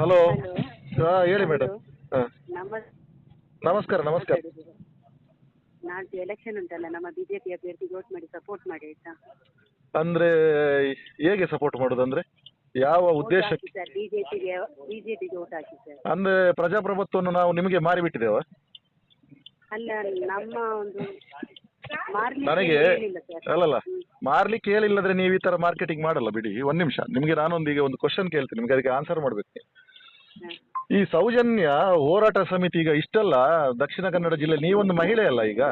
Hello. ಹಾಂ ಹೇಳಿ madam. ಹಾಂ. ನಮ್ಮ ನಮಸ್ಕಾರ ನಮಸ್ಕಾರ. ನಾಡ್ದು ಎಲೆಕ್ಷನ್ ಉಂಟಲ್ಲ ನಮ್ಮ ಬಿಜೆಪಿ ಅಭ್ಯರ್ಥಿ ವೋಟ್ ಮಾಡಿ ಸಪೋರ್ಟ್ ಮಾಡಿ ಆಯ್ತಾ? ಅಂದ್ರೆ ಹೇಗೆ ಸಪೋರ್ಟ್ ಮಾಡೋದು ಅಂದ್ರೆ ಯಾವ ಉದ್ದೇಶಕ್ಕೆ? ಸರ್ ಬಿಜೆಪಿಗೆ ಬಿಜೆಪಿಗೆ ವೋಟ್ ಹಾಕಿ ಸರ್ ಅಂದ್ರೆ ಪ್ರಜಾಪ್ರಭುತ್ವವನ್ನು ನಾವು ನಿಮಗೆ ಮಾರಿಬಿಟ್ಟಿದ್ದೇವೆ? ಅಲ್ಲ ನಮ್ಮ ಒಂದು ಮಾರ್ಲಿಕ್ಕೆ ನನಗೆ ಸರ್ ಅಲ್ಲಲ್ಲ ಮಾರ್ಲಿಕ್ಕೆ ಹೇಳಿಲ್ಲದ್ರೆ ನೀವು ಈ ತರ ಮಾರ್ಕೆಟಿಂಗ್ ಮಾಡಲ್ಲ ಬಿಡಿ. ಒಂದ್ ನಿಮಿಷ. ನಿಮ್ಗೆ ನಾನೊಂದು ಈಗ ಒಂದು ಕ್ವಶನ್ ಕೇಳ್ತೀನಿ. ನಿಮ್ಗೆ ಅದಕ್ಕೆ ಆನ್ಸರ್ ಮಾಡ್ಬೇಕು. ಈ ಸೌಜನ್ಯ ಹೋರಾಟ ಸಮಿತಿ ಈಗ ಇಷ್ಟಲ್ಲ ದಕ್ಷಿಣ ಕನ್ನಡ ಜಿಲ್ಲೆ ನೀವೊಂದು ಮಹಿಳೆ ಅಲ್ಲ ಈಗ?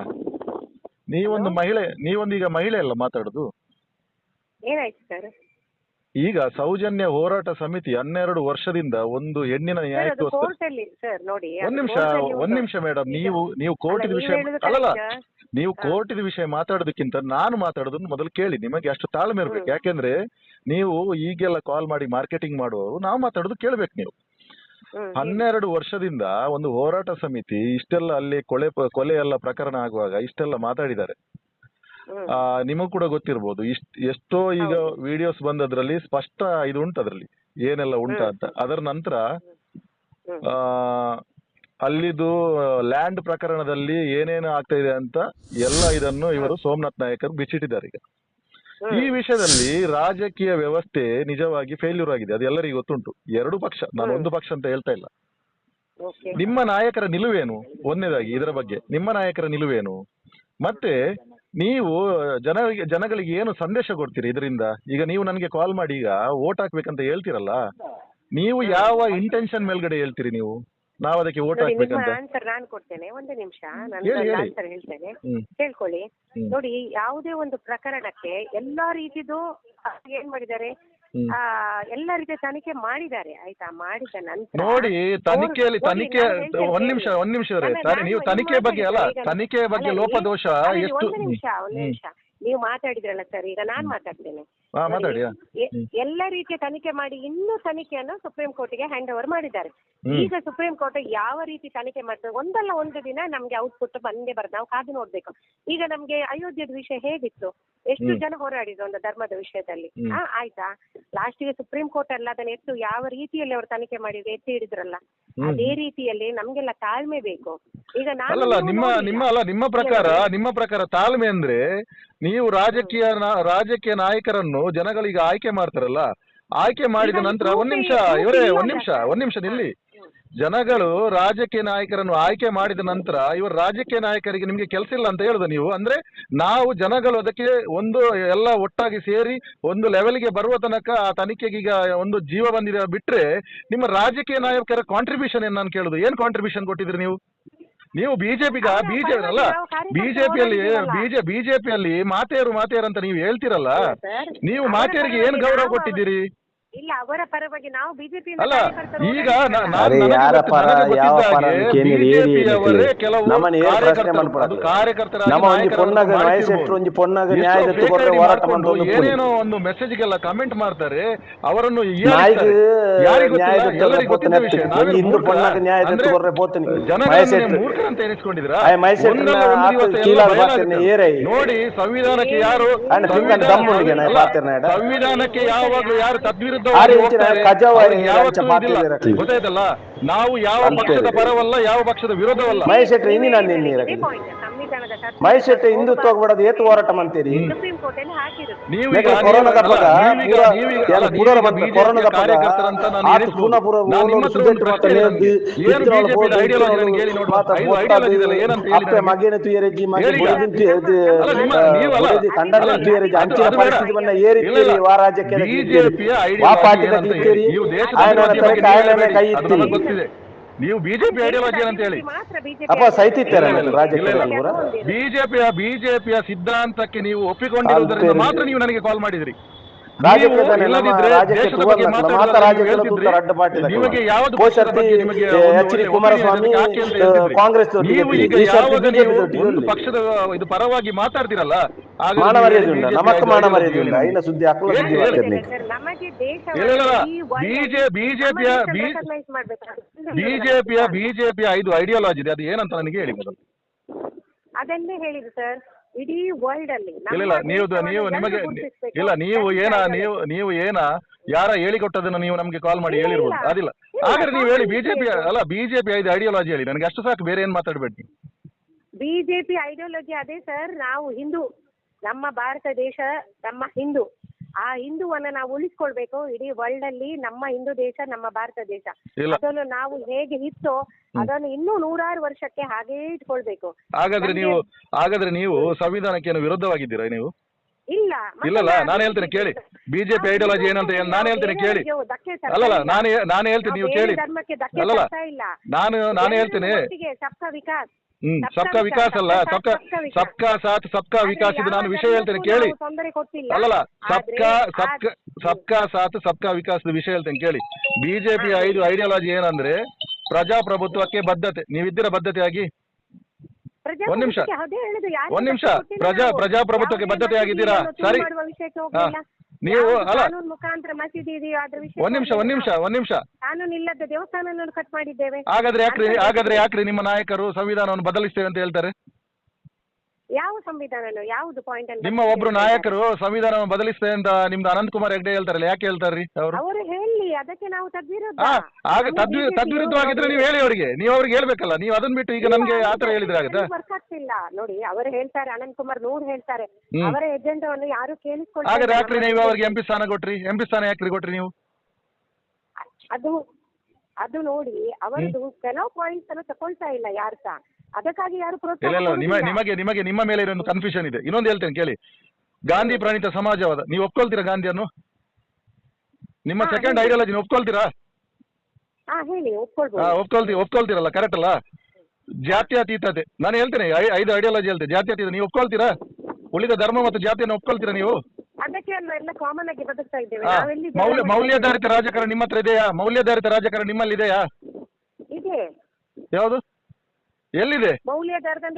ನೀವೊಂದು ಮಹಿಳೆ ನೀವೊಂದು ಈಗ ಮಹಿಳೆ ಅಲ್ಲ ಮಾತಾಡುದು? ಏನಾಯ್ತು ಸರ್? ಈಗ ಸೌಜನ್ಯ ಹೋರಾಟ ಸಮಿತಿ ಹನ್ನೆರಡು ವರ್ಷದಿಂದ ಒಂದು ಹೆಣ್ಣಿನ ನ್ಯಾಯಕ್ಕೋಸ್ಕರ ಸರ್ ನೋಡಿ ಒಂದ್ ನಿಮಿಷ ಒಂದ್ ನಿಮಿಷ ಮೇಡಮ್ ನೀವು ನೀವು ಕೋರ್ಟಿದ ವಿಷಯ ಅಲ್ಲಲ್ಲ ನೀವು. ಕೋರ್ಟಿದ ವಿಷಯ ಮಾತಾಡೋದಕ್ಕಿಂತ ನಾನು ಮಾತಾಡೋದನ್ನ ಮೊದಲು ಕೇಳಿ ನಿಮಗೆ ಅಷ್ಟು ತಾಳ್ಮೆ ಇರ್ಬೇಕು. ಯಾಕೆಂದ್ರೆ ನೀವು ಈಗೆಲ್ಲ ಕಾಲ್ ಮಾಡಿ ಮಾರ್ಕೆಟಿಂಗ್ ಮಾಡುವವರು ನಾವು ಮಾತಾಡೋದು ಕೇಳ್ಬೇಕು ನೀವು. ಹನ್ನೆರಡು ವರ್ಷದಿಂದ ಒಂದು ಹೋರಾಟ ಸಮಿತಿ ಇಷ್ಟೆಲ್ಲ ಅಲ್ಲಿ ಕೊಲೆ ಕೊಲೆ ಎಲ್ಲ ಪ್ರಕರಣ ಆಗುವಾಗ ಇಷ್ಟೆಲ್ಲ ಮಾತಾಡಿದ್ದಾರೆ. ಆ ನಿಮಗೂ ಕೂಡ ಗೊತ್ತಿರ್ಬೋದು. ಇಷ್ಟ ಎಷ್ಟೋ ಈಗ ವಿಡಿಯೋಸ್ ಬಂದದ್ರಲ್ಲಿ ಸ್ಪಷ್ಟ ಇದು ಉಂಟು ಅದ್ರಲ್ಲಿ ಏನೆಲ್ಲ ಉಂಟ ಅಂತ. ಅದರ ನಂತರ. ಆ ಅಲ್ಲಿದು ಲ್ಯಾಂಡ್ ಪ್ರಕರಣದಲ್ಲಿ ಏನೇನು ಆಗ್ತಾ ಇದೆ ಅಂತ ಎಲ್ಲ ಇದನ್ನು ಇವರು ಸೋಮನಾಥ್ ನಾಯಕರು ಬಿಚ್ಚಿಟ್ಟಿದ್ದಾರೆ ಈಗ. ಈ ವಿಷಯದಲ್ಲಿ ರಾಜಕೀಯ ವ್ಯವಸ್ಥೆ ನಿಜವಾಗಿ ಫೇಲ್ಯೂರ್ ಆಗಿದೆ. ಅದು ಎಲ್ಲರಿಗೂ ಗೊತ್ತುಂಟು. ಎರಡು ಪಕ್ಷ. ನಾನು ಒಂದು ಪಕ್ಷ ಅಂತ ಹೇಳ್ತಾ ಇಲ್ಲ. Okay. ನಿಮ್ಮ ನಾಯಕರ ನಿಲುವೇನು? ಒಂದನೇದಾಗಿ ಇದರ ಬಗ್ಗೆ. ನಿಮ್ಮ ನಾಯಕರ ನಿಲುವೇನು? ಮತ್ತೆ ನೀವು ಜನರಿಗೆ ಜನಗಳಿಗೆ ಏನು ಸಂದೇಶ ಕೊಡ್ತೀರಿ ಇದರಿಂದ? ಈಗ ನೀವು ನನಗೆ ಕಾಲ್ ಮಾಡಿ ಈಗ ಓಟ್ ಹಾಕ್ಬೇಕಂತ ಹೇಳ್ತೀರಲ್ಲ? ನೀವು ಯಾವ ಇಂಟೆನ್ಷನ್ ಮೇಲ್ಗಡೆ ಹೇಳ್ತೀರಿ ನೀವು? ನಾವು ಅದಕ್ಕೆ ಓಟ್ ನೋಡಿ ನಿಮ್ಮ ಹಾಕ್ಬೇಕಂತ. ಆನ್ಸರ್ ನಾನು ಕೊಡ್ತೇನೆ. ಒಂದು ನಿಮಿಷ. ನಾನು ಹೇಳಿ, ಹೇಳಿ. ಆನ್ಸರ್ ಹೇಳ್ತೇನೆ. ಹ್ಮ್. ಕೇಳ್ಕೊಳ್ಳಿ. ಹ್ಮ್. ನೋಡಿ ಯಾವುದೇ ಒಂದು ಪ್ರಕರಣಕ್ಕೆ ಎಲ್ಲಾ ರೀತಿದು ಏನ್ ಮಾಡಿದ್ದಾರೆ? ಹ್ಮ್. ಆ ಎಲ್ಲ ರೀತಿಯ ತನಿಖೆ ಮಾಡಿದ್ದಾರೆ. ಆಯ್ತಾ? ಮಾಡಿದ ನಂತರ ನೋಡಿ ತನಿಖೆಯಲ್ಲಿ ನೋಡಿ, ತನಿಖೆ ನಾನು ಹೇಳ್ತೇನೆ, ಒಂದ್ ನಿಮಿಷ. ಒಂದ್ ನಿಮಿಷ ಇವ್ರೆ. ಅಲ್ಲ, ನಾನು ನೀವು ತನಿಖೆ ಬಗ್ಗೆ ಅಲ್ಲ ಈಗ- ತನಿಖೆ ಬಗ್ಗೆ ಅಲ್ಲ, ಲೋಪದೋಷ ಅಲ್ಲ, ಎಷ್ಟು ಒಂದು ನಿಮಿಷ ಒಂದು ಹ್ಮ್. ನಿಮಿಷ. ನೀವು ಮಾತಾಡಿದ್ರಲ್ಲ ಸರ್ ಈಗ ನಾನ್ ಮಾತಾಡ್ತೇನೆ. ಹಾ ಮಾತಾಡಿ ಹಾ. ಎ- ಹ್ಮ್. ಎಲ್ಲ ರೀತಿಯ ತನಿಖೆ ಮಾಡಿ ಇನ್ನೂ ತನಿಖೆಯನ್ನು ಸುಪ್ರೀಂ ಕೋರ್ಟಿಗೆ ಹ್ಯಾಂಡ್ ಓವರ್ ಮಾಡಿದ್ದಾರೆ ಹ್ಮ್. ಈಗ ಸುಪ್ರೀಂ ಕೋರ್ಟ್ ಯಾವ ರೀತಿ ತನಿಖೆ ಮಾಡ್ತದೆ ಒಂದಲ್ಲ ಒಂದು ದಿನ ನಮ್ಗೆ ಔಟ್ಪುಟ್ ಬಂದೇ ಬರ್ತದೆ ನಾವು ಕಾದು ನೋಡ್ಬೇಕು ಈಗ ನಮ್ಗೆ ಅಯೋಧ್ಯದ ವಿಷಯ ಹೇಗಿತ್ತು ಎಷ್ಟು ಹ್ಮ್. ಜನ ಹೋರಾಡಿದ್ರು ಒಂದು ಧರ್ಮದ ವಿಷಯದಲ್ಲಿ ಹಾ ಆ ಆಯ್ತಾ ಲಾಸ್ಟಿಗೆ ಸುಪ್ರೀಂ ಕೋರ್ಟ್ ಅಲ್ಲ ಅದನ್ನ ಎತ್ತು ಯಾವ ರೀತಿಯಲ್ಲಿ ಅವರು ತನಿಖೆ ಮಾಡಿದ್ರು ಎತ್ತಿ ಹಿಡಿದ್ರಲ್ಲ ಹ್ಮ್. ಅದೇ ರೀತಿಯಲ್ಲಿ ನಮ್ಗೆಲ್ಲ ತಾಳ್ಮೆ ಬೇಕು ಈಗ ನಾನು ಅಲ್ಲಲ್ಲ ನೀವು ನಿಮ್ಮ ನೋಡಿಲ್ಲ. ನಿಮ್ಮ ಅಲ್ಲ ನಿಮ್ಮ ಪ್ರಕಾರ ನಿಮ್ಮ ಪ್ರಕಾರ ತಾಳ್ಮೆ ಅಂದ್ರೆ ನೀವು ರಾಜಕೀಯ ನಾ- ರಾಜಕೀಯ ನಾಯಕರನ್ನು ಜನಗಳಿಗೆ ಆಯ್ಕೆ ಮಾಡ್ತಾರಲ್ಲ ಆಯ್ಕೆ ಮಾಡಿದ ನಂತರ ಒಂದ್ ನಿಮಿಷ ಇವರೇ ಒಂದ್ ನಿಮಿಷ ಒಂದ್ ನಿಮಿಷ ನಿಲ್ಲಿ. ಜನಗಳು ರಾಜಕೀಯ ನಾಯಕರನ್ನು ಆಯ್ಕೆ ಮಾಡಿದ ನಂತರ ಇವರು ರಾಜಕೀಯ ನಾಯಕರಿಗೆ ನಿಮ್ಗೆ ಕೆಲಸ ಇಲ್ಲ ಅಂತ ಹೇಳುದು ನೀವು? ಅಂದ್ರೆ ನಾವು ಜನಗಳು ಅದಕ್ಕೆ ಒಂದು ಎಲ್ಲ ಒಟ್ಟಾಗಿ ಸೇರಿ ಒಂದು ಲೆವೆಲ್ಗೆ ಬರುವ ತನಕ ಆ ತನಿಖೆಗೆ ಈಗ ಒಂದು ಜೀವ ಬಂದಿದೆ ಬಿಟ್ರೆ ನಿಮ್ಮ ರಾಜಕೀಯ ನಾಯಕರ ಕಾಂಟ್ರಿಬ್ಯೂಷನ್ ಏನ್ ನಾನು ಕೇಳುದು? ಏನ್ ಕಾಂಟ್ರಿಬ್ಯೂಷನ್ ಕೊಟ್ಟಿದ್ರಿ ನೀವು? ನೀವು ಬಿಜೆಪಿಗ ಅಲ್ಲ, ಬಿಜೆಪಿ ಅಲ್ಲ ಪರವಾಗಿಲ್ಲ, ನಾವು ಕಾರ್ಯಕರ್ತರು ಬಿಜೆಪಿಯಲ್ಲಿ. ಬಿಜೆ ಬಿಜೆಪಿಯಲ್ಲಿ ಮಾತೆಯರು ಮಾತೆಯರು ಅಂತ ನೀವು ಹೇಳ್ತಿರಲ್ಲ ಸರ್, ನೀವು ಮಾತೆಯರಿಗೆ ಏನ್ ಗೌರವ ಕೊಟ್ಟಿದ್ದೀರಿ ಇಲ್ಲ ಅವರ ಪರವಾಗಿ ನಾವು ಬಿಜೆಪಿ ಅಲ್ಲ ಈಗ ನಾ- ನಾ- ಅರೆ ನನಗೆ ಯಾರ ಗೊತ್ತಿ- ಪರ ನನಗೆ ಯಾವ ಗೊತ್ತಿದ್ದ ಪರ ಹಾಗೆ ಕೇಳಿರಿ ಏರಿ ಬಿಜೆಪಿಯವರೇ ಕೆಲವು ನಮ್ಮನ್ನ ಏನ್ ಪ್ರಶ್ನೆ ಕಾರ್ಯಕರ್ತರು ಮಾಡ್ಬಿಡಲ್ಲ. ಅದು ಕಾರ್ಯಕರ್ತರಾಗಿ ನಮ್ಮ ಒಂಜಿ ನಾಯಕರನ್ನು ಪೊನ್ನಾಗ ಎಷ್ಟೋ ಹೋರಾಟ ಮಾಡ್ಕೊಂಡು ಮಾಡ್ಕೊಂಡು. ಏನೇನೋ ಒಂದು ಮೆಸೇಜ್ಗೆಲ್ಲ ಕಮೆಂಟ್ ಮಾಡ್ತಾರೆ ಅವರನ್ನು ನಾಯಿಗೆ ನ್ಯಾಯ ಎತ್ತಿ. ಹಿಂದೂ ನ್ಯಾಯ ಎನಿಸ್ಕೊಂಡಿದ್ರಾ ಆಯ್ ಒಂದಲ್ಲ ಒಂದು ಆತು ಎಲ್ಲ ಕೀಲಾಗ ಬಯಲಾಗುತ್ತೆ. ಏರೈ. ನೋಡಿ ಸಂವಿಧಾನಕ್ಕೆ ಯಾರು ಅಣ್ಣ ತಿಂಕಂಡ್ ಸಂವಿಧಾನ- ದಮ್ಮುಂಡಿಗೆ ನಾ ಅಲ್ಲ, ಪಾತಿರ್ನೆ ಅಡ. ಸಂವಿಧಾನಕ್ಕೆ ಯಾವಾಗಲೂ ಯಾರು ತದ್ವಿರುದ್ಧ ಆರೆ ಇಂಚಿನ ಕಜಾವ ಅಂಚ ಪಾತಿರ್ನೆ ರಕ್ಲಿ. ಗೊತ್ತಾಯ್ತಲ್ಲ ನಾವು ಯಾವ ಪಕ್ಷದ. ಪರವಲ್ಲ ಯಾವ ಪಕ್ಷದ ವಿರೋಧವಲ್ಲ. ಇನ್ನಿ ನಾನು ನಿನ್ನೆ ಮಹೇಶ್ ಮಹೇಶೆಟ್ರು ಹಿಂದುತ್ವ ಬಿಡೋದು ಏತು ಹೋರಾಟ ಮಾಡ್ತೀರಿ ನೀವು ಕೊರೋನಾದ ಅಪ್ಪೆ? ಮಗೇನೆ ತುಯರೆಜ್ಜಿ ಕಂಡನ ತುಯರೆಜ್ಜಿ ಅಂಚಿನ. ಪರಿಸ್ಥಿತಿವನ್ನ. ವಾ ರಾಜ್ಯಕ್ಕೆ ಆಯನ ಕಾಯನ. ಕೈ ನನಗೆ ನೀವು ಬಿಜೆಪಿ ಐಡಿಯಾಲಜಿ ಅಂತ ಹೇಳಿ. ಅಪ್ಪ ಬಿಜೆಪಿಯ ಬಿಜೆಪಿಯ ಸಿದ್ಧಾಂತಕ್ಕೆ ನೀವು ಒಪ್ಪಿಕೊಂಡಿರುವುದರಿಂದ ಮಾತ್ರ ನೀವು ನನಗೆ ಕಾಲ್ ಮಾಡಿದ್ರಿ. ಕುಮಾರಸ್ವಾಮಿ. ಕಾಂಗ್ರೆಸ್ ಪಕ್ಷದ ಇದು ಪರವಾಗಿ ಮಾತಾಡ್ತಿರಲ್ಲ ಬಿಜೆಪಿಯ ಬಿಜೆಪಿಯ ಬಿಜೆಪಿಯ ಐದು ಐಡಿಯಾಲಜಿ ಇದೆ. ಅದು ಏನಂತ ನನಗೆ ಹೇಳಿ ಅದನ್ನೇ ಹೇಳಿದ್ರು ಸರ್. ಇಡೀ ವರ್ಲ್ಡ್ ಅಲ್ಲಿ ನಮ್ಮ ಇಲ್ಲ ಇಲ್ಲ ನೀವು ದೇಶವನ್ನು ನೀವು ಎಲ್ಲರೂ ನಿಮಗೆ ಗುರುತಿಸ್ಬೇಕು. ಇಲ್ಲ ನೀವು ಏನಾ ಏನ. ನೀವು ನೀವು ಏನ ಯಾರ ಹೇಳಿಕೊಟ್ಟದನ್ನು ನೀವು ನಮ್ಗೆ ಕಾಲ್ ಮಾಡಿ ಇಲ್ಲ, ಹೇಳಿರ್ಬೋದು ಇಲ್ಲ. ಅದಿಲ್ಲ ಆದ್ರೆ ನೀವು ಹೇಳಿ ಬಿಜೆಪಿ ಅಲ್ಲ ಬಿಜೆಪಿ ಐದು ಐಡಿಯಾಲಜಿ ಹೇಳಿ ನನಗೆ ಅಷ್ಟು ಸಾಕು ಬೇರೆ ಏನ್ ಮಾತಾಡ್ಬೇಡಿ ನೀವು. ಬಿಜೆಪಿ ಐಡಿಯಾಲಜಿ ಅದೇ ಸರ್ ನಾವು ಹಿಂದೂ ನಮ್ಮ ಭಾರತ ದೇಶ ನಮ್ಮ ಹಿಂದೂ ಆ ಹಿಂದೂವನ್ನ ನಾವು ಉಳಿಸ್ಕೊಳ್ಬೇಕು. ಇಡೀ ವರ್ಲ್ಡ್ ಅಲ್ಲಿ ನಮ್ಮ ಹಿಂದೂ ದೇಶ ನಮ್ಮ ಭಾರತ ದೇಶ. ಇಲ್ಲ. ಅದನ್ನು ನಾವು ಹೇಗೆ ಇತ್ತೋ ಅದನ್ನು ಇನ್ನೂ ನೂರಾರು ವರ್ಷಕ್ಕೆ ಹಾಗೇ ಇಟ್ಕೊಳ್ಬೇಕು. ಹಾಗಾದ್ರೆ ನೀವು ಹಾಗಾದ್ರೆ ನೀವು ಸಂವಿಧಾನಕ್ಕೆ ಏನು ವಿರುದ್ಧವಾಗಿದ್ದೀರಾ ನೀವು? ಇಲ್ಲ. ಇಲ್ಲ ಇಲ್ಲಲ್ಲ ನಾನು ಹೇಳ್ತೇನೆ ಕೇಳಿ. ಬಿಜೆಪಿ ಐಡಿಯಾಲಜಿ ಏನಂತ ನಾನು ಹೇಳ್ತೇನೆ ಕೇಳಿ. ಬೇರೆಯವರಿಗೆ ಧಕ್ಕೆ ತರ್ತಾ ಅಲ್ಲಲ್ಲ ಇಲ್ಲ. ನಾನು ನಾನು ಹೇಳ್ತೇನೆ ನೀವು ನಾವು ಕೇಳಿ. ಧರ್ಮಕ್ಕೆ ಧಕ್ಕೆ ಅಲ್ಲಲ್ಲ ತರ್ತಾ ಇಲ್ಲ. ನಾನು ನಾನು ಎಲ್ಲರೂ ಹೇಳ್ತೇನೆ. ಒಟ್ಟಿಗೆ ಸಬ್ಕಾ ವಿಕಾಸ್. ಹ್ಮ್ ಸಬ್ಕಾ ವಿಕಾಸ್, ಅಲ್ಲ ಸಬ್ಕಾ ಸಬ್ಕಾ ಸಾಥ್ ಸಬ್ಕಾ ವಿಕಾಸ್ ಇದು ನಾನು ವಿಷಯ ಹೇಳ್ತೇನೆ ಕೇಳಿ. ಅಲ್ಲಲ್ಲ ಸಬ್ಕಾ ಸಬ್ಕಾ ಸಬ್ಕಾ ಸಾಥ್ ಸಬ್ಕಾ ವಿಕಾಸದ ವಿಷಯ ಹೇಳ್ತೇನೆ ಕೇಳಿ. ಬಿಜೆಪಿ ಐದು ಐಡಿಯಾಲಜಿ ಏನಂದ್ರೆ ಪ್ರಜಾಪ್ರಭುತ್ವಕ್ಕೆ ಬದ್ಧತೆ. ನೀವಿದ್ದೀರಾ ಬದ್ಧತೆಯಾಗಿ? ಒಂದ್ ನಿಮಿಷ. ಒಂದ್ ನಿಮಿಷ. ಪ್ರಜಾ- ಪ್ರಜಾಪ್ರಭುತ್ವಕ್ಕೆ ಬದ್ಧತೆ ಆಗಿದ್ದೀರಾ ಸರಿ. ನೀವು ಅಲ್ಲ ಕಾನೂನು ಮುಖಾಂತರ ಮಸೀದಿ ಇದೆಯೋ ಅದ್ರ ವಿಷಯ ಒಂದ್ ನಿಮಿಷ ಒಂದ್ ನಿಮಿಷ ಒಂದ್ ನಿಮಿಷ. ಕಾನೂನು ಇಲ್ಲದ ದೇವಸ್ಥಾನ ಕಟ್ ಮಾಡಿದ್ದೇವೆ. ಹಾಗಾದ್ರೆ ಯಾಕ್ರಿ ಹಾಗಾದ್ರೆ ಯಾಕ್ರಿ ನಿಮ್ಮ ನಾಯಕರು ಸಂವಿಧಾನವನ್ನು ಬದಲಿಸ್ತೇವೆ ಅಂತ ಹೇಳ್ತಾರೆ? ಯಾವ ಸಂವಿಧಾನ ಯಾವುದು ಪಾಯಿಂಟ್ ನಿಮ್ಮ ಒಬ್ರು ನಾಯಕರು ಸಂವಿಧಾನವನ್ನು ಬದಲಿಸ್ತೇವೆ ಅಂತ ನಿಮ್ದು ಅನಂತ್ ಕುಮಾರ್ ಹೆಗ್ಡೆ ಹೇಳ್ತಾರಲ್ಲ ಯಾಕೆ ಹೇಳ್ತಾರ್ರಿ ಅವರು ಅದಕ್ಕೆ ನಾವು ತದ್ವಿರುದ್ಧ. ಆಗ BJP ತದ್ವಿರುದ್ಧವಾಗಿದ್ರೆ ನೀವು ಹೇಳಿ ಅವರಿಗೆ. ನೀವು ಅವ್ರಿಗೆ ಹೇಳ್ಬೇಕಲ್ಲ ನೀವು ಅದನ್ನ ಬಿಟ್ಟು ಈಗ ನಮ್ಗೆ ಆತರ ಹೇಳಿದ್ರೆ ಆಗುತ್ತಾ? ವರ್ಕ್ ಆಗ್ತಿಲ್ಲ. ನೋಡಿ ಅವರು ಹೇಳ್ತಾರೆ ಅನಂತ್ ಕುಮಾರ್ ನೂರ್ ಹೇಳ್ತಾರೆ. ಹ್ಮ್. ಅವರ ಎಜೆಂಡವನ್ನು ಯಾರು ಹಾಗಾದ್ರೆ. ಯಾಕ್ರಿ ನೀವು ಅವ್ರಿಗೆ ಎಂ ಪಿ ಸ್ಥಾನ ಕೊಟ್ರಿ? ಎಂಪಿ ಸ್ಥಾನ ಯಾಕ್ರಿ ಕೊಟ್ರಿ ನೀವು? ಅದು ಅದು ನೋಡಿ ಅವರದು ಕೆಲವು ಪಾಯಿಂಟ್ಸ್ ಅನ್ನು ತಕೊಳ್ತಾ ಇಲ್ಲ ಯಾರು ಸಹ. ಅದಕ್ಕಾಗಿ ಯಾರು ಪ್ರೋತ್ಸಾಹ ಇಲ್ಲ. ನಿಮಗೆ ನಿಮಗೆ ನಿಮ್ಮ ಮೇಲೆ ಇರೋ ಕನ್ಫ್ಯೂಷನ್ ಇದೆ. ಇನ್ನೊಂದು ಹೇಳ್ತೇನೆ ಕೇಳಿ. ಗಾಂಧಿ ಪ್ರಣಿತ ಸಮಾಜವಾದ. ನೀವು ಒಪ್ಕೊಳ್ತೀರಾ ಗಾಂಧಿಯನ್ನು? ನಿಮ್ಮ ಹಾ, ಸೆಕೆಂಡ್ ಹೇಳಿ. ಐಡಿಯಾಲಜಿ ಒಪ್ಕೊಳ್ತೀರಾ? ಹಾ ಹೇಳಿ ಹಾ ಒಪ್ಕೊಳ್ಬೋದು ಒಪ್ಕೊಳ್ತಿ ಒಪ್ಕೊಳ್ತೀರಲ್ಲ ಕರೆಕ್ಟ್ ಅಲ್ಲ? ಜಾತ್ಯತೀತತೆ. ನಾನು ಹೇಳ್ತೇನೆ ಐ- ಐದು ಐಡಿಯಾಲಜಿ ಹೇಳ್ತೇನೆ ಜಾತ್ಯತೀತ ನೀವು ಒಪ್ಕೊಳ್ತೀರಾ? ಉಳಿದ ಧರ್ಮ ಮತ್ತು ಜಾತಿಯನ್ನು ಒಪ್ಕೊಳ್ತೀರಾ ನೀವು? ಅದಕ್ಕೆ ಅಲ್ಲ ಎಲ್ಲ ಕಾಮನ್ ಆಗಿ ಬದುಕ್ತಾ ಇದ್ದೇವೆ. ಹಾ. ನಾವೆಲ್ಲಿ ಮೌಲ್ಯ ಮೌಲ್ಯಾಧಾರಿತ ರಾಜಕಾರಣ ನಿಮ್ಮ ಹತ್ರ ಇದೆಯಾ? ಮೌಲ್ಯಾಧಾರಿತ ರಾಜಕಾರಣ ನಿಮ್ಮಲ್ಲಿ ಇದೆಯಾ ಇದೆ. ಯಾವುದು? ಎಲ್ಲಿದೆ?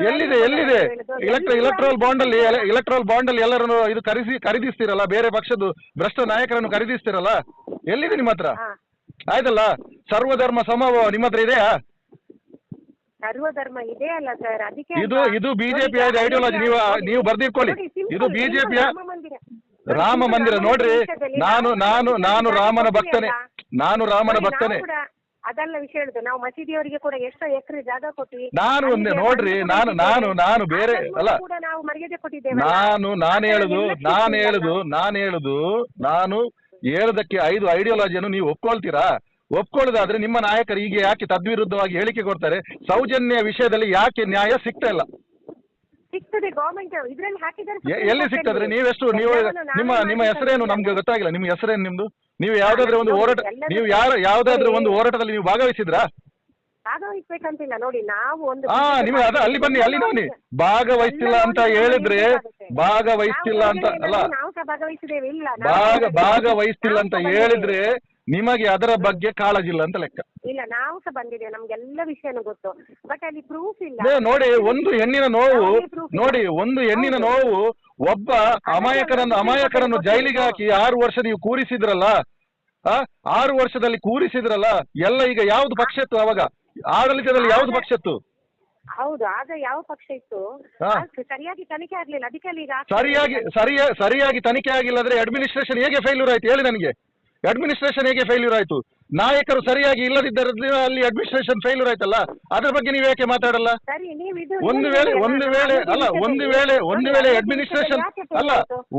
ಎಲ್ಲಿದೆ ಎಲ್ಲಿದೆ? ಇಲೆಕ್ಟ್ರ ಇಲೆಕ್ಟ್ರಲ್ ಬಾಂಡ್ ಅಲ್ಲಿ ಇಲೆಕ್ಟ್ರಲ್ ಬಾಂಡ್ ಅಲ್ಲಿ ಎಲ್ಲರನ್ನು ಇದು ಖರೀದಿ ಖರೀದಿಸ್ತೀರಲ್ಲ? ಬೇರೆ ಪಕ್ಷದ ಭ್ರಷ್ಟ ನಾಯಕರನ್ನು ಖರೀದಿಸ್ತೀರಲ್ಲ? ಎಲ್ಲಿದೆ ನಿಮ್ಮ ಹತ್ರ? ಆಯ್ತಲ್ಲ? ಸರ್ವಧರ್ಮ ಸಮಭಾವ ನಿಮ್ಮ ಹತ್ರ ಇದೆಯಾ? ಸರ್ವಧರ್ಮ ಇದೆ ಅಲ್ಲ ಸರ್. ಅದಕ್ಕೆ ಇದು? ಇದು ಬಿಜೆಪಿ ಐಡಿಯಾಲಜಿ ನೀವು ನೀವು ಬರ್ದಿಟ್ಕೊಳ್ಳಿ ಇದು ಬಿಜೆಪಿಯ ರಾಮ ಮಂದಿರ. ನೋಡ್ರಿ ನಾನು ನಾನು ನಾನು ರಾಮನ ಭಕ್ತನೆ. ನಾನು ರಾಮನ ಭಕ್ತನೆ. ಅದಲ್ಲ ವಿಷಯ ಹೇಳುದು ನಾವು ಮಸೀದಿಯವರಿಗೆ ಕೂಡ ಎಷ್ಟು ಎಕರೆ ಜಾಗ ಕೊಟ್ವಿ. ನಾನು ಒಂದೇ ನೋಡ್ರಿ ನಾನು ನಾನು ನಾನು ಬೇರೆ ಅದನ್ನು ಅಲ್ಲ. ಕೂಡ ನಾವು ಮರ್ಯಾದೆ ಕೊಟ್ಟಿದ್ದೇವೆ ನಾನು ನಾನು ಹೇಳುದು ನಾನು ಹೇಳುದು ನಾನು ಹೇಳುದು ನಾನು ಹೇಳದಕ್ಕೆ ಐದು ಐಡಿಯಾಲಜಿಯನ್ನು ನೀವು ಒಪ್ಕೊಳ್ತೀರಾ? ಒಪ್ಕೊಳ್ಳೋದಾದ್ರೆ ನಿಮ್ಮ ನಾಯಕರು ಈಗ ಯಾಕೆ ತದ್ವಿರುದ್ಧವಾಗಿ ಹೇಳಿಕೆ ಕೊಡ್ತಾರೆ? ಸೌಜನ್ಯ ವಿಷಯದಲ್ಲಿ ಯಾಕೆ ನ್ಯಾಯ ಸಿಗ್ತಾ ಇಲ್ಲ? ಸಿಗ್ತದೆ ಗವರ್ಮೆಂಟ್ ಇದ್ರಲ್ಲಿ ಹಾಕಿದ್ದಾರೆ ಎ- ಎಲ್ಲಿ ಸಿಗ್ತದ್ರೆ ನೀವೆಷ್ಟು ನೀವು ನಿಮ್ಮ ನಿಮ್ಮ ಹೆಸರೇನು? ನಮ್ಗೆ ಗೊತ್ತಾಗಿಲ್ಲ ನಿಮ್ಮ ಹೆಸರೇನು ನಿಮ್ದು? ನೀವು ಯಾವ್ದಾದ್ರೆ ಒಂದು ಹೋರಾಟ ನೀವು ಯಾರ ಯಾವ್ದಾದ್ರೆ ಒಂದು ಹೋರಾಟದಲ್ಲಿ ನೀವು ಭಾಗವಹಿಸಿದ್ರಾ? ಭಾಗವಹಿಸ್ಬೇಕಂತಿಲ್ಲ. ನೋಡಿ ನಾವು ಒಂದು ಹಾ ನಿಮಗೆ ಅದ ಅಲ್ಲಿ ಬನ್ನಿ ಅಲ್ಲಿ ಬನ್ನಿ. ಭಾಗವಹಿಸ್ತಿಲ್ಲ ಅಂತ ಹೇಳಿದ್ರೆ ಭಾಗವಹಿಸಿಲ್ಲ ಅಂತ ಅಲ್ಲ. ನಾವು ಸಹ ಭಾಗವಹಿಸಿದ್ದೇವೆ. ಇಲ್ಲ ನಾವು ಭಾಗ ಭಾಗವಹಿಸ್ತಿಲ್ಲ ಅಂತ ನಾವು ಹೇಳಿದ್ರೆ ನಿಮಗೆ ಅದರ ಬಗ್ಗೆ ಕಾಳಜಿ ಇಲ್ಲ ಅಂತ ಲೆಕ್ಕ. ನಾವು ಸಹ ಬಂದಿದ್ದೇವೆ ನಮ್ಗೆಲ್ಲ ವಿಷಯನೂ ಗೊತ್ತು. ಬಟ್ ಅಲ್ಲಿ ಪ್ರೂಫ್ ಇಲ್ಲ. ನೋಡಿ ಒಂದು ಹೆಣ್ಣಿನ ನೋವು ನೋಡಿ ಒಂದು ಹೆಣ್ಣಿನ ನೋವು ಒಬ್ಬ ಅಮಾಯಕರನ್ನು ಅಮಾಯಕರನ್ನು ಜೈಲಿಗೆ ಹಾಕಿ ಆರು ವರ್ಷ ನೀವು ಕೂರಿಸಿದ್ರಲ್ಲ ಆ ಆರು ವರ್ಷದಲ್ಲಿ ಕೂರಿಸಿದ್ರಲ್ಲ ಎಲ್ಲ ಈಗ ಯಾವ್ದು ಪಕ್ಷ ಇತ್ತು ಅವಾಗ? ಆಡಳಿತದಲ್ಲಿ ಯಾವ್ದು ಪಕ್ಷ ಇತ್ತು? ಹೌದು ಆಗ ಯಾವ ಪಕ್ಷ ಇತ್ತು? ಹಾ. ಅದು ಸರಿಯಾಗಿ ತನಿಖೆ ಆಗ್ಲಿಲ್ಲ. ಅದಕ್ಕೆ ಅಲ್ಲಿ ಈಗ ಆಗ್ತಾ ಸರಿಯಾಗಿ ಸರಿಯ ಸರಿಯಾಗಿ ತನಿಖೆ ಆಗಿಲ್ಲ ಅಂದ್ರೆ ಅಡ್ಮಿನಿಸ್ಟ್ರೇಷನ್ ಹೇಗೆ ಫೇಲ್ಯೂರ್ ಆಯ್ತು? ಹೇಳಿ ನನಗೆ. ಅಡ್ಮಿನಿಸ್ಟ್ರೇಷನ್ ಹೇಗೆ ಫೇಲ್ಯೂರ್ ಆಯ್ತು? ನಾಯಕರು ಸರಿಯಾಗಿ ಇಲ್ಲದಿದ್ದರಿಂದ ಅಲ್ಲಿ ಅಡ್ಮಿನಿಸ್ಟ್ರೇಷನ್ ಫೇಲ್ಯೂರ್ ಆಯ್ತಲ್ಲ? ಅದ್ರ ಬಗ್ಗೆ ನೀವು ಯಾಕೆ ಮಾತಾಡಲ್ಲ? ಸರಿ ನೀವು ಇದು ಒಂದು ವೇಳೆ ಒಂದು ವೇಳೆ ಅಲ್ಲ ಒಂದು ವೇಳೆ ಒಂದು ವೇಳೆ ಅಡ್ಮಿನಿಸ್ಟ್ರೇಷನ್ ಅಲ್ಲ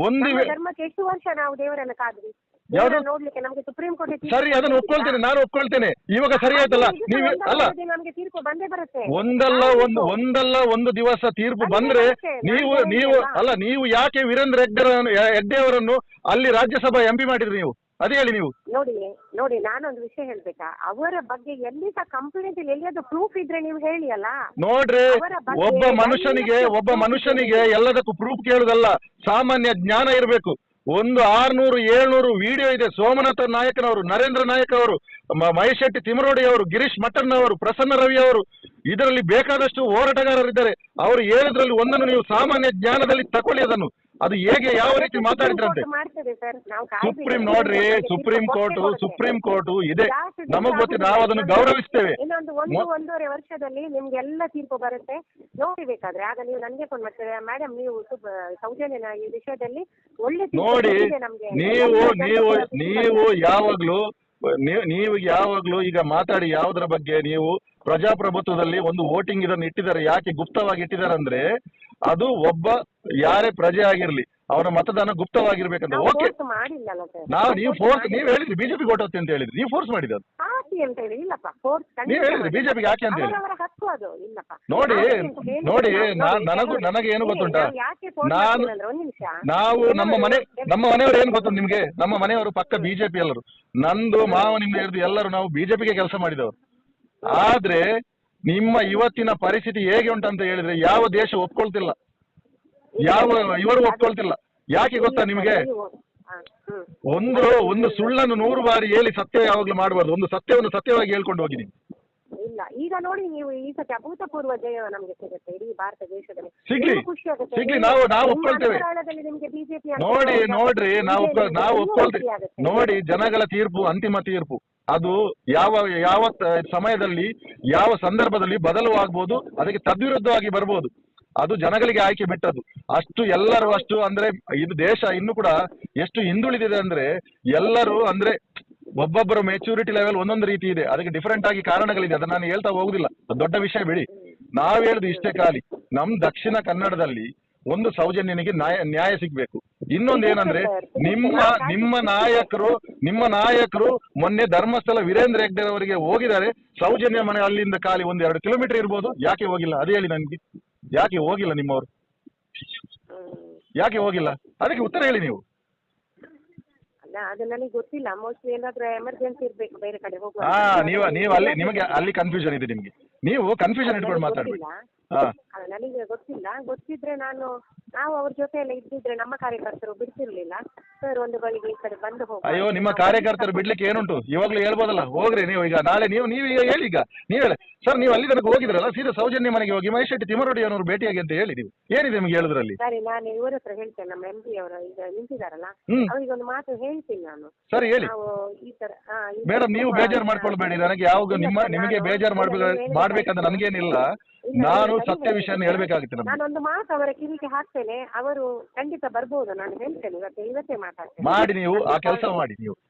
ಒಂದು ನಮ್ಮ ವೇ- ಧರ್ಮಕ್ಕೆ ಎಷ್ಟು ವರ್ಷ ನಾವು ದೇವರನ್ನ ಕಾದ್ವಿ? ಯಾವ್ದು? ದೇವರನ್ನ ನೋಡ್ಲಿಕ್ಕೆ ನಮಗೆ ಸುಪ್ರೀಂ ಕೋರ್ಟ್ ಸರಿ ಅದನ್ನು ಒಪ್ಕೊಳ್ತೇನೆ ನಾನು ಒಪ್ಕೊಳ್ತೇನೆ. ಇವಾಗ ಸರಿ ಆಯ್ತಲ್ಲ? ನೀವು ಅಲ್ಲ ನಮಗೆ ತೀರ್ಪು ಬಂದೇ ಬರುತ್ತೆ. ಒಂದಲ್ಲ ಒಂದು ಒಂದಲ್ಲ ಒಂದು ದಿವಸ ತೀರ್ಪು ಬಂದ್ರೆ ನೀವು ನೀವು ಅಲ್ಲ ನೀವು ಯಾಕೆ ವೀರೇಂದ್ರ ಹೆಗ್ಡೆ ಹೆಗ್ಡೆ ಅವರನ್ನು ಅಲ್ಲಿ ರಾಜ್ಯಸಭಾ ಎಂಪಿ ಮಾಡಿದ್ರಿ ನೀವು? ಅದೇ ಹೇಳಿ ನೀವು. ನೋಡಿ ನೋಡಿ ನಾನೊಂದು ವಿಷಯ ಹೇಳ್ಬೇಕಾ? ಅವರ ಬಗ್ಗೆ ಎಲ್ಲಿ ಸಹ ಕಂಪ್ಲೇಂಟ್ ಇಲ್ಲಿ ಎಲ್ಲಿಯಾದ್ರೂ ಪ್ರೂಫ್ ಇದ್ರೆ ನೀವು ಹೇಳಿ ಅಲ್ಲ? ನೋಡ್ರಿ ಅವರ ಬಗ್ಗೆ ಒಬ್ಬ ಮನುಷ್ಯನಿಗೆ ಒಬ್ಬ proof ಮನುಷ್ಯನಿಗೆ. ಎಲ್ಲದಕ್ಕೂ ಪ್ರೂಫ್ ಕೇಳುದಲ್ಲ ಸಾಮಾನ್ಯ ಜ್ಞಾನ ಇರಬೇಕು. ಒಂದು ಆರ್ನೂರು ಏಳ್ನೂರು ವಿಡಿಯೋ ಇದೆ ಸೋಮನಾಥ ನಾಯಕನವರು ನರೇಂದ್ರ ನಾಯಕ್ ಅವರು ಮ- ಮಹೇಶ್ ಶೆಟ್ಟಿ ತಿಮರೋಡಿ ಅವರು ಗಿರೀಶ್ ಮಟ್ಟಣ್ಣ ಅವರು ಪ್ರಸನ್ನ ರವಿ ಅವರು ಇದರಲ್ಲಿ ಬೇಕಾದಷ್ಟು ಹೋರಾಟಗಾರರಿದ್ದಾರೆ. ಅವರು ಹೇಳಿದ್ರಲ್ಲಿ ಒಂದನ್ನು ನೀವು ಸಾಮಾನ್ಯ ಜ್ಞಾನದಲ್ಲಿ ತಕೊಳ್ಳಿ ಅದನ್ನು. ಅದು ಹೇಗೆ ಯಾವ ರೀತಿ ಮಾತಾಡಿದ್ರಂತೆ? ಮಾಡ್ತದೆ ಸರ್. ನಾವು ಸುಪ್ರೀಂ ನೋಡ್ರಿ ಸುಪ್ರೀಂ ಕೋರ್ಟ್ ಸುಪ್ರೀಂ ಕೋರ್ಟ್ ಇದೆ. ನಮಗ್ ಗೊತ್ತಿದೆ ನಾವು ಅದನ್ನು ಗೌರವಿಸ್ತೇವೆ. ಇನ್ನೊಂದು ಒಂದು ಒಂದೂವರೆ ವರ್ಷದಲ್ಲಿ ನಿಮ್ಗೆಲ್ಲ ತೀರ್ಪು ಬರುತ್ತೆ. ನೋಡಿ ಬೇಕಾದ್ರೆ ಆಗ ನೀವು ನನಗೆ ಫೋನ್ ಮಾಡ್ತೀರಾ? ಮೇಡಮ್ ನೀವು ಸೌಜನ್ಯನ ಈ ವಿಷಯದಲ್ಲಿ ಒಳ್ಳೆ ನೋಡಿ ನೀವು ನೀವು ನೀವು ಯಾವಾಗ್ಲೂ ನೀವು ಯಾವಾಗ್ಲೂ ಈಗ ಮಾತಾಡಿ ಯಾವ್ದ್ರ ಬಗ್ಗೆ ನೀವು ಪ್ರಜಾಪ್ರಭುತ್ವದಲ್ಲಿ ಒಂದು ವೋಟಿಂಗ್ ಇದನ್ನು ಇಟ್ಟಿದ್ದಾರೆ ಯಾಕೆ ಗುಪ್ತವಾಗಿ ಇಟ್ಟಿದ್ದಾರೆ ಅಂದ್ರೆ ಅದು ಒಬ್ಬ ಯಾರೇ ಪ್ರಜೆ ಆಗಿರ್ಲಿ ಅವನ ಮತದಾನ ಗುಪ್ತವಾಗಿರ್ಬೇಕಂತ ಓಕೆ. force ಮಾಡಿಲ್ಲಲ್ಲ ಸರ್ ನಾವು ನೀವು ಫೋರ್ಸ್ ನೀವು ಹೇಳಿದ್ರಿ ಬಿಜೆಪಿ ಓಟ್ ಹಾಕ್ತಿ ಅಂತ ಹೇಳಿದ್ರಿ ನೀವು ಫೋರ್ಸ್ ಮಾಡಿದ ಹಾಕಿ ಅಂತ ಹೇಳಿ ಇಲ್ಲಪ್ಪ ಫೋರ್ಸ್ ನೀವು ಹೇಳಿದ್ರಿ ಬಿಜೆಪಿಗೆ ಹಾಕಿ ಅಂತ ಹೇಳಿ. ಅವರವರ ಹಕ್ಕು ಅದು ಇಲ್ಲಪ್ಪ. ನೋಡಿ, ಹಾಕಿ ಅಂತ ಹೇಳಿಲ್ಲ. ನೋಡಿ, ನಾನ್- ನನಗೂ- ನನಗೆ ಏನು ಗೊತ್ತುಂಟ? ನಾವು ಯಾಕೆ ನಾನು- ನಿಮಿಷ. ನಾವು ನಮ್ಮ ಮನೆ ನಮ್ಮ ಮನೆಯವರು ಏನ್ ಗೊತ್ತು ನಿಮ್ಗೆ? ನಮ್ಮ ಮನೆಯವರು ಪಕ್ಕ ಬಿಜೆಪಿ ಎಲ್ಲರು. ನಂದು ಮಾವ ನಿಮ್ಮ ಹಿಡಿದು ಎಲ್ಲರೂ ನಾವು ಬಿಜೆಪಿಗೆ ಕೆಲಸ ಮಾಡಿದವರು. ಆದ್ರೆ ನಿಮ್ಮ ಇವತ್ತಿನ ಪರಿಸ್ಥಿತಿ ಹೇಗೆ ಉಂಟಂತ ಹೇಳಿದ್ರೆ ಯಾವ ದೇಶ ಒಪ್ಕೊಳ್ತಿಲ್ಲ. ಯಾವ ಇವರು ಒಪ್ಕೊಳ್ತಿಲ್ಲ. ಯಾಕೆ ಗೊತ್ತಾ ನಿಮಗೆ. ಒಂದು ಒಂದು ಸುಳ್ಳನ್ನು ನೂರು ಬಾರಿ ಹೇಳಿ ಸತ್ಯ ಯಾವಾಗ್ಲೂ ಮಾಡಬಾರ್ದು. ಒಂದು ಸತ್ಯವನ್ನು ಸತ್ಯವಾಗಿ ಹೇಳ್ಕೊಂಡು ಹೋಗಿ ನೀವು. ಇಲ್ಲ ಈಗ ನೋಡಿ ನೀವು ಈ ಸತಿ ಅಭೂತಪೂರ್ವ ಜಯ ನಮಗೆ ಸಿಗುತ್ತೆ ಇಡೀ ಭಾರತ ದೇಶದಲ್ಲಿ. ಸಿಗ್ಲಿ. ಖುಷಿ ಆಗುತ್ತೆ. ಸಿಗ್ಲಿ, ನಾವು- ನಾವು ಒಪ್ಕೊಳ್ತೇವೆ. ಬಿಜೆಪಿ ನೋಡಿ ನೋಡ್ರಿ ನಾವು ನಾವು ಒಪ್ಕೊಳ್ತೇವೆ. ನೋಡಿ ಜನಗಳ ತೀರ್ಪು ಅಂತಿಮ ತೀರ್ಪು. ಅದು ಯಾವ ಯಾವ ಸಮಯದಲ್ಲಿ ಯಾವ ಸಂದರ್ಭದಲ್ಲಿ ಬದಲು ಆಗ್ಬೋದು ಅದಕ್ಕೆ ತದ್ವಿರುದ್ಧವಾಗಿ ಬರ್ಬೋದು. ಅದು ಜನಗಳಿಗೆ ಆಯ್ಕೆ ಬಿಟ್ಟದ್ದು. ಅಷ್ಟು ಎಲ್ಲರೂ ಅಷ್ಟು ಅಂದ್ರೆ ಇದು ದೇಶ ಇನ್ನು ಕೂಡ ಎಷ್ಟು ಹಿಂದುಳಿದಿದೆ ಅಂದ್ರೆ ಎಲ್ಲರೂ ಅಂದ್ರೆ ಒಬ್ಬೊಬ್ಬರ ಮೆಚುರಿಟಿ ಲೆವೆಲ್ ಒಂದೊಂದು ರೀತಿ ಇದೆ. ಅದಕ್ಕೆ ಡಿಫರೆಂಟ್ ಆಗಿ ಕಾರಣಗಳಿದೆ. ಅದನ್ನ ನಾನು ಹೇಳ್ತಾ ಹೋಗುದಿಲ್ಲ. ದೊಡ್ಡ ವಿಷಯ ಬಿಡಿ. ನಾವ್ ಹೇಳುದು ಇಷ್ಟೇ ಖಾಲಿ. ನಮ್ ದಕ್ಷಿಣ ಕನ್ನಡದಲ್ಲಿ ಒಂದು ಸೌಜನ್ಯನಿಗೆ ನ್ಯಾಯ ನ್ಯಾಯ ಸಿಗ್ಬೇಕು. ಇನ್ನೊಂದು ಏನಂದ್ರೆ ನಿಮ್ಮ ನಿಮ್ಮ ನಾಯಕರು ನಿಮ್ಮ ನಾಯಕರು ಮೊನ್ನೆ ಧರ್ಮಸ್ಥಳ ವೀರೇಂದ್ರ ಹೆಗ್ಡೆ ಅವರಿಗೆ ಹೋಗಿದ್ದಾರೆ. ಸೌಜನ್ಯ ಮನೆ ಅಲ್ಲಿಂದ ಖಾಲಿ ಒಂದ್ ಎರಡು ಕಿಲೋಮೀಟರ್ ಇರ್ಬೋದು. ಯಾಕೆ ಹೋಗಿಲ್ಲ? ಅದೇ ಹೇಳಿ ನನ್ಗೆ. ಯಾಕೆ ಹೋಗಿಲ್ಲ ನಿಮ್ಮವರು? ಯಾಕೆ ಹೋಗಿಲ್ಲ? ಅದಕ್ಕೆ ಉತ್ತರ ಹೇಳಿ ನೀವು. ಅಲ್ಲ ಅದು ನನಗೆ ಗೊತ್ತಿಲ್ಲ. ಮೋಸ್ಟ್ಲಿ ಏನಾದ್ರೂ ಎಮರ್ಜೆನ್ಸಿ ಇರ್ಬೇಕು ಬೇರೆ ಕಡೆ ಹೋಗುವ ಹಾ ನೀವು ನೀವು ಅಲ್ಲಿ ನಿಮಗೆ ಅಲ್ಲಿ ಕನ್ಫ್ಯೂಷನ್ ಇದೆ ನಿಮ್ಗೆ. ನೀವು ಕನ್ಫ್ಯೂಷನ್ ಇಟ್ಕೊಂಡು ಮಾತಾಡ್ಬೇಡಿ. ಹಾ ನನಗೆ ಗೊತ್ತಿಲ್ಲ. ಗೊತ್ತಿದ್ರೆ ನಾನು ನಾವು ಅವ್ರ ಜೊತೆ ಎಲ್ಲ ಇದ್ದಿದ್ರೆ ನಮ್ಮ ಕಾರ್ಯಕರ್ತರು ಬಿಡ್ತಿರ್ಲಿಲ್ಲ. ಸರ್ ಒಂದು ಗಳಿಗೆ ಈ ಕಡೆ ಬಂದು ಹೋಗಿ ಅಯ್ಯೋ ನಿಮ್ಮ ಕಾರ್ಯಕರ್ತರು ಬಿಡ್ಲಿಕ್ಕೆ ಏನುಂಟು? ಇವಾಗ್ಲೂ ಹೇಳ್ಬೋದಲ್ಲ ಹೋಗ್ರಿ ನೀವು ಈಗ ನಾಳೆ ನೀವು ನೀವು ಈಗ ಹೇಳಿ ಈಗ. ನೀವು ಹೇಳಿ. ಸರ್ ನೀವು ಅಲ್ಲಿ ತನಕ ಹೋಗಿದ್ರಲ್ಲ ಸೀದಾ ಸೌಜನ್ಯ ಮನೆಗೆ ಹೋಗಿ ಮಹೇಶ್ ಶೆಟ್ಟಿ ತಿಮರೋಡಿ ಅವರು ಭೇಟಿಯಾಗಿ ಅಂತ ಹೇಳಿ ನೀವು. ಏನಿದೆ ನಿಮ್ಗೆ ಹೇಳಿದ್ರಲ್ಲಿ? ಸರಿ ನಾನು ಇವ್ರ ಹತ್ರ ಹೇಳ್ತೇನೆ ನಮ್ಮ ಎಂ ಪಿ ಅವರು ಈಗ ನಿಂತಿದಾರಲ್ಲ ಹ್ಮ್. ಅವ್ರಿಗೆ ಒಂದು ಮಾತು ಹೇಳ್ತೀನಿ ನಾನು. ಸರಿ ಹೇಳಿ. ನಾವು ಈ ತರ ಆ, ಈ ತರ ಮೇಡಮ್ ನೀವು ಬೇಜಾರು ಮಾಡ್ಕೊಳ್ಬೇಡಿ ನನಗೆ ಯಾವಾಗ ನಿಮ್ಮ ನಿಮಗೆ ಬೇಜಾರು ಮಾಡ್ಬೇಕು ಮಾಡ್ಬೇಕಂತ ನನಗೇನಿಲ್ಲ. ಇಲ್ಲ, ನಾನು ಸತ್ಯ ವಿಷಯನ ಹೇಳ್ಬೇಕಾಗುತ್ತೆ ನಾನು ಒಂದು ಮಾತು ಅವರ ಕಿವಿಗೆ ಹಾಕ್ತೇನೆ. ಅವರು ಖಂಡಿತ ಬರ್ಬೋದು ನಾನು ಹೇಳ್ತೇನೆ ಇವತ್ತು ಇವತ್ತೇ ಮಾತಾಡ್ತೇನೆ. ಮಾಡಿ ನೀವು ಆ ಕೆಲಸ ಮಾಡಿ ನೀವು.